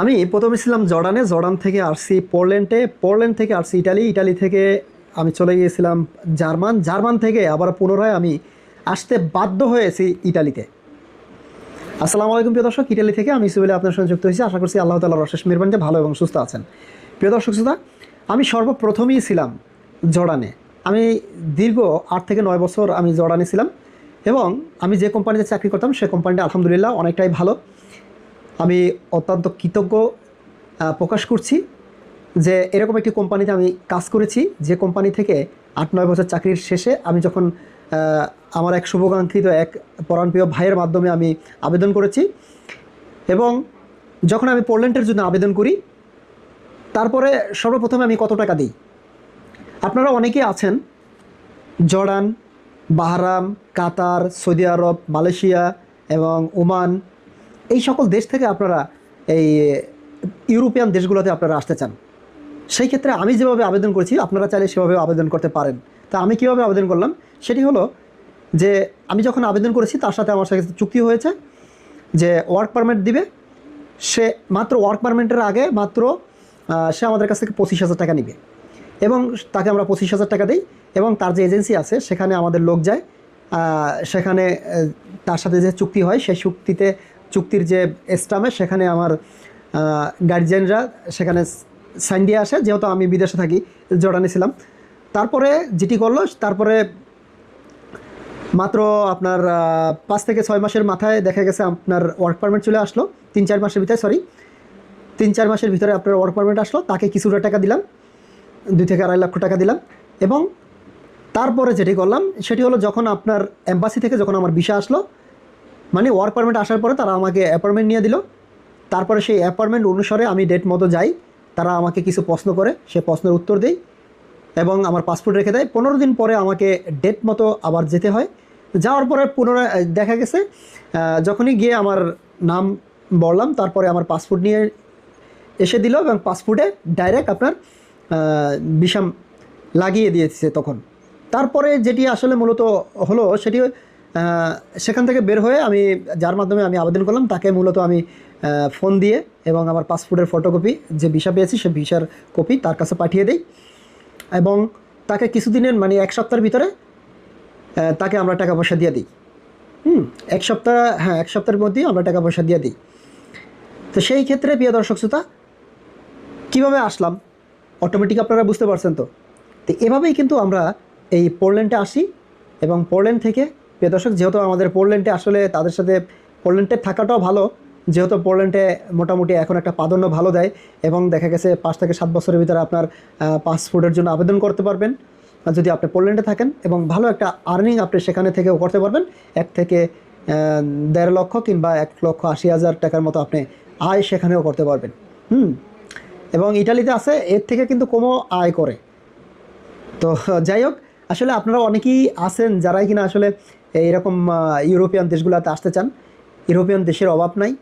আমি প্রথমে ছিলাম জর্ডানে, জর্ডান থেকে আসছি পোল্যান্ডে পোল্যান্ড থেকে আসছি ইটালি। ইটালি থেকে আমি চলে গিয়েছিলাম জার্মান। জার্মান থেকে আবার পুনরায় আমি আসতে বাধ্য হয়েছি ইটালিতে। আসসালামু আলাইকুম, প্রিয় দর্শক। ইটালি থেকে আমি সুবিলে আপনার সঙ্গে যুক্ত হয়েছি। আশা করছি আল্লাহ তালার অশেষ মেহরবানিতে ভালো এবং সুস্থ আছেন। প্রিয় দর্শক, শ্রোতা, আমি সর্বপ্রথমেই ছিলাম জর্ডানে। আমি দীর্ঘ আট থেকে নয় বছর আমি জর্ডানে ছিলাম এবং আমি যে কোম্পানিতে চাকরি করতাম, সে কোম্পানিটা আলহামদুলিল্লাহ অনেকটাই ভালো। আমি অত্যন্ত কৃতজ্ঞ প্রকাশ করছি যে এরকম একটি কোম্পানিতে আমি কাজ করেছি। যে কোম্পানি থেকে আট, নয় বছর চাকরির শেষে আমি যখন আমার এক শুভকাঙ্ক্ষিত এক পরাণপ্রিয় ভাইয়ের মাধ্যমে আমি আবেদন করেছি এবং যখন আমি পোল্যান্ডের জন্য আবেদন করি, তারপরে সর্বপ্রথমে আমি কত টাকা দিই? আপনারা অনেকেই আছেন, Jordan Bahrain Qatar, Saudi Arab, Malaysia এবং ওমান এই সকল দেশ থেকে আপনারা এই ইউরোপিয়ান দেশগুলোতে আপনারা আসতে চান। সেই ক্ষেত্রে আমি যেভাবে আবেদন করেছি, আপনারা চাইলে সেভাবে আবেদন করতে পারেন। তা আমি কীভাবে আবেদন করলাম? সেটি হলো যে, আমি যখন আবেদন করেছি, তার সাথে আমার সাথে চুক্তি হয়েছে যে ওয়ার্ক পারমিট দিবে। সে মাত্র ওয়ার্ক পারমিটের আগে মাত্র সে আমাদের কাছ থেকে পঁচিশ হাজার টাকা নিবে। এবং তাকে আমরা পঁচিশ হাজার টাকা দিই এবং তার যে এজেন্সি আছে, সেখানে আমাদের লোক যায়। সেখানে তার সাথে যে চুক্তি হয়, সেই চুক্তিতে চুক্তির যে স্টামে, সেখানে আমার গার্জিয়ানরা সেখানে সাইন দিয়ে আসে, যেহেতু আমি বিদেশে থাকি, জর্ডানে ছিলাম। তারপরে যেটি করল, তারপরে মাত্র আপনার পাঁচ থেকে ছয় মাসের মাথায় দেখা গেছে আপনার ওয়ার্ক পারমিট চলে আসলো, তিন চার মাসের ভিতরে সরি তিন চার মাসের ভিতরে আপনার ওয়ার্ক পারমিট আসলো, তাকে কিছুটা টাকা দিলাম, দুই থেকে আড়াই লক্ষ টাকা দিলাম এবং তারপরে যেটি করলাম, সেটি হলো যখন আপনার এম্বাসি থেকে যখন আমার ভিসা আসলো মানে ওয়ার্ক পারমিট আসার পরে তারা আমাকে অ্যাপয়েন্টমেন্ট নিয়ে দিল। তারপরে সেই অ্যাপয়েন্টমেন্ট অনুসারে আমি ডেট মতো যাই, তারা আমাকে কিছু প্রশ্ন করে, সে প্রশ্নের উত্তর দেই এবং আমার পাসপোর্ট রেখে দেয়। পনেরো দিন পরে আমাকে ডেট মতো আবার যেতে হয়। যাওয়ার পরে পুনরায় দেখা গেছে যখনই গিয়ে আমার নাম বললাম, তারপরে আমার পাসপোর্ট নিয়ে এসে দিল এবং পাসপোর্টে ডাইরেক্ট আপনার বিষাম লাগিয়ে দিয়েছে তখন। তারপরে যেটি আসলে মূলত হলো, সেটি সেখান থেকে বের হয়ে আমি, যার মাধ্যমে আমি আবেদন করলাম, তাকে মূলত আমি ফোন দিয়ে এবং আমার পাসপোর্টের ফটোকপি যে ভিসা পেয়েছি, সে ভিসার কপি তার কাছে পাঠিয়ে দিই। এবং তাকে কিছুদিনের মানে এক সপ্তাহের ভিতরে তাকে আমরা টাকা পয়সা দিয়ে দিই। হুম, এক সপ্তাহ হ্যাঁ এক সপ্তাহের মধ্যেই আমরা টাকা পয়সা দিয়ে দিই। তো সেই ক্ষেত্রে, প্রিয় দর্শক শ্রোতা, কীভাবে আসলাম? অটোমেটিক আপনারা বুঝতে পারছেন তো? তো এভাবেই কিন্তু আমরা এই পোল্যান্ডে আসি এবং পোল্যান্ড থেকে প্রিয় দর্শক, যেহেতু আমাদের পোল্যান্ডে আসলে তাদের সাথে পোল্যান্ডে থাকাটাও ভালো, যেহেতু পোল্যান্ডে মোটামুটি এখন একটা প্রাধান্য ভালো দেয় এবং দেখা গেছে পাঁচ থেকে সাত বছরের ভিতরে আপনার পাসপোর্টের জন্য আবেদন করতে পারবেন। যদি আপনি পোল্যান্ডে থাকেন এবং ভালো একটা আর্নিং আপনি সেখানে থেকেও করতে পারবেন, এক থেকে দেড় লক্ষ কিংবা এক লক্ষ আশি হাজার টাকার মতো আপনি আয় সেখানেও করতে পারবেন। হুম, এবং ইটালিতে আছে, এর থেকে কিন্তু কমও আয় করে। তো যাই হোক, আসলে আপনারা অনেকেই আছেন যারাই কিনা আসলে এইরকম ইউরোপিয়ান দেশগুলোতে আসতে চান ইউরোপিয়ান দেশের অভাব নাই।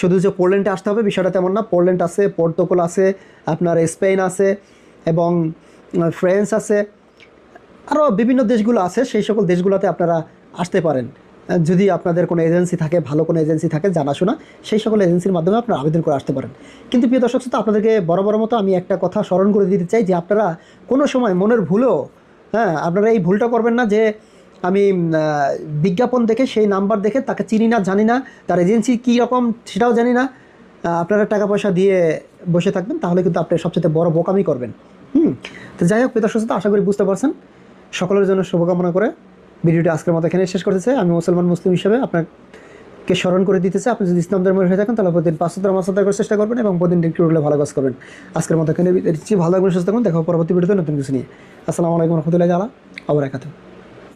শুধু যে পোল্যান্ডে আসতে হবে বিষয়টা তেমন না পোল্যান্ড আছে পর্তুগাল আছে আপনার স্পেন আছে এবং ফ্রান্স আছে। আরও বিভিন্ন দেশগুলো আছে সেই সকল দেশগুলোতে আপনারা আসতে পারেন। যদি আপনাদের কোনো এজেন্সি থাকে ভালো কোনো এজেন্সি থাকে জানাশোনা সেই সকল এজেন্সির মাধ্যমে আপনারা আবেদন করে আসতে পারেন। কিন্তু প্রিয় দর্শক শ্রোতা, আপনাদেরকে বড় বড় মতো আমি একটা কথা স্মরণ করে দিতে চাই যে আপনারা কোনো সময় মনের ভুলও হ্যাঁ আপনারা এই ভুলটা করবেন না যে আমি বিজ্ঞাপন দেখে সেই নাম্বার দেখে তাকে চিনি না জানি না তার এজেন্সি কী রকম সেটাও জানি না। আপনারা টাকা পয়সা দিয়ে বসে থাকবেন তাহলে কিন্তু আপনি সবচেয়ে বড় বোকামি করবেন। হুম তো যাই হোক দর্শক শ্রোতা, আশা করি বুঝতে পারছেন। সকলের জন্য শুভকামনা করে ভিডিওটি আজকের মতো এখানে শেষ করতে চাই আমি মুসলমান মুসলিম হিসেবে আপনাকে স্মরণ করে দিতেছে আপনি যদি ইসলাম ধর্মের হয়ে থাকেন তাহলে প্রতিদিন পাঁচ সত্তর মাস করার চেষ্টা করবেন এবং প্রতিদিন একটু উঠলে ভালো কাজ করবেন। আজকের মতো এখানে ভালো থাকবেন সুস্থ থাকুন দেখো পরবর্তী ভিডিওতে নতুন কিছু নিয়ে। আসসালামু আলাইকুম রহমতুল্লাহ আলা আবার একাতে